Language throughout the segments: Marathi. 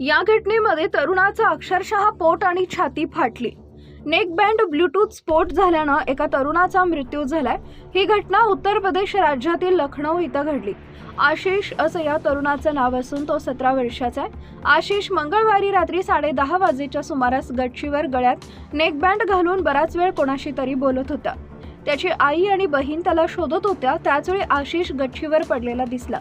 या घटनेमध्ये तरुणाचा अक्षरशः पोट आणि छाती फाटली. नेक बँड ब्लूटूथ स्फोट झाल्यानं एका तरुणाचा मृत्यू झालाय. ही घटना उत्तर प्रदेश राज्यातील लखनौ इथं घडली. आशिष असं या तरुणाचं नाव असून तो सतरा वर्षाचा आहे. आशिष मंगळवारी रात्री साडेदहा वाजेच्या सुमारास गच्चीवर गळ्यात नेकबँड घालून बराच वेळ कोणाशी तरी बोलत होता. त्याची आई आणि बहीण त्याला शोधत होत्या त्याचवेळी आशिष गच्चीवर पडलेला दिसला.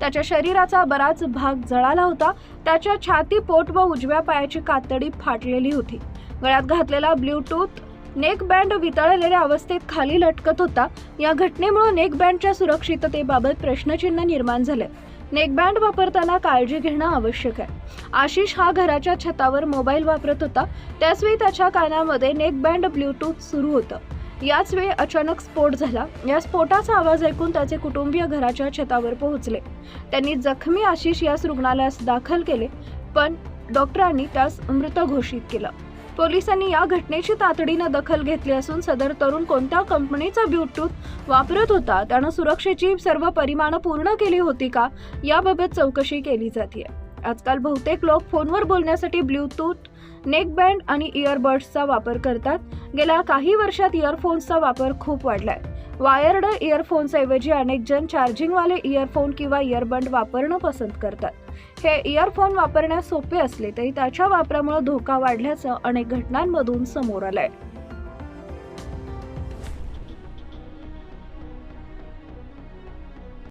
त्याच्या शरीराचा बराच भाग जळाला होता त्याच्या छाती पोट व उजव्या पायाची कातडी फाटलेली होती. गळ्यात घातलेला ब्ल्यूटूथ नेक बँड वितळलेल्या अवस्थेत खाली लटकत होता. या घटनेमुळे नेक बँडच्या सुरक्षिततेबाबत प्रश्नचिन्ह निर्माण झाले. नेक बँड वापरताना काळजी घेणं आवश्यक आहे. आशिष हा घराच्या छतावर मोबाईल वापरत होता. त्याचवेळी त्याच्या कानामध्ये नेक बँड ब्ल्यूटूथ सुरू होतं. याच वेळी अचानक स्फोट झाला. या स्फोटाचा आवाज ऐकून त्याचे कुटुंबीय घराच्या छतावर पोहोचले. त्यांनी जखमी आशिष याच रुग्णालयास दाखल केले पण डॉक्टरांनी त्यास मृत घोषित केलं. पोलिसांनी या घटनेची तातडीनं दखल घेतली असून सदर तरुण कोणत्या कंपनीचा ब्लूटूथ वापरत होता त्यानं सुरक्षेची सर्व परिमाणं पूर्ण केली होती का याबाबत चौकशी केली जाते आजकाल बहुतेक लोक फोनवर बोलण्यासाठी ब्ल्यूटूथ नेकबँड आणि इयरबड्सचा वापर करतात. गेल्या काही वर्षात इयरफोन्सचा वापर खूप वाढलाय. वायर्ड इयरफोन्सऐवजी अनेक जण चार्जिंगवाले इयरफोन किंवा इयरबंड वापरणं पसंत करतात. हे इयरफोन वापरण्यास सोपे असले तरी त्याच्या वापरामुळे धोका वाढल्याचं अनेक घटनांमधून समोर आलंय.